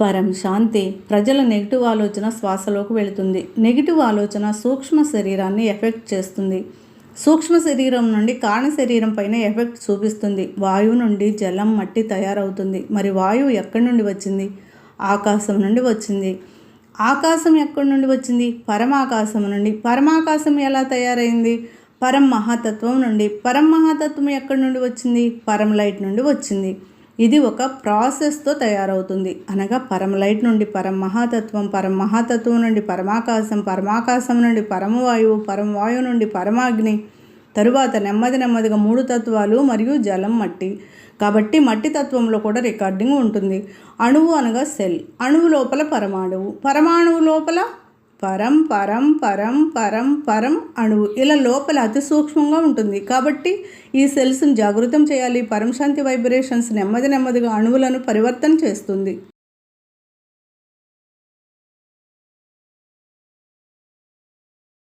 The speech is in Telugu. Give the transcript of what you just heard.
పరం శాంతి ప్రజల నెగిటివ్ ఆలోచన శ్వాసలోకి వెళుతుంది. నెగిటివ్ ఆలోచన సూక్ష్మ శరీరాన్ని ఎఫెక్ట్ చేస్తుంది. సూక్ష్మ శరీరం నుండి కాణ శరీరం పైన ఎఫెక్ట్ చూపిస్తుంది. వాయువు నుండి జలం మట్టి తయారవుతుంది. మరి వాయువు ఎక్కడి నుండి వచ్చింది? ఆకాశం నుండి వచ్చింది. ఆకాశం ఎక్కడి నుండి వచ్చింది? పరమాకాశం నుండి. పరమాకాశం ఎలా తయారైంది? పరం మహాతత్వం నుండి. పరం మహాతత్వం ఎక్కడి నుండి వచ్చింది? పరం లైట్ నుండి వచ్చింది. ఇది ఒక ప్రాసెస్తో తయారవుతుంది. అనగా పరమలైట్ నుండి పరం మహాతత్వం పరం మహాతత్వం నుండి పరమాకాశం పరమాకాశం నుండి పరమవాయువు పరమవాయువు నుండి పరమాగ్ని తరువాత నెమ్మది నెమ్మదిగా మూడు తత్వాలు మరియు జలం మట్టి. కాబట్టి మట్టి తత్వంలో కూడా రికార్డింగ్ ఉంటుంది. అణువు అనగా సెల్. అణువు లోపల పరమాణువు. పరమాణువు లోపల పరం పరం పరం పరం పరం అణువు ఇలా లోపల అతి సూక్ష్మంగా ఉంటుంది. కాబట్టి ఈ సెల్స్ను జాగృతం చేయాలి. పరం శాంతి వైబ్రేషన్స్ నెమ్మది నెమ్మదిగా అణువులను పరివర్తన చేస్తుంది.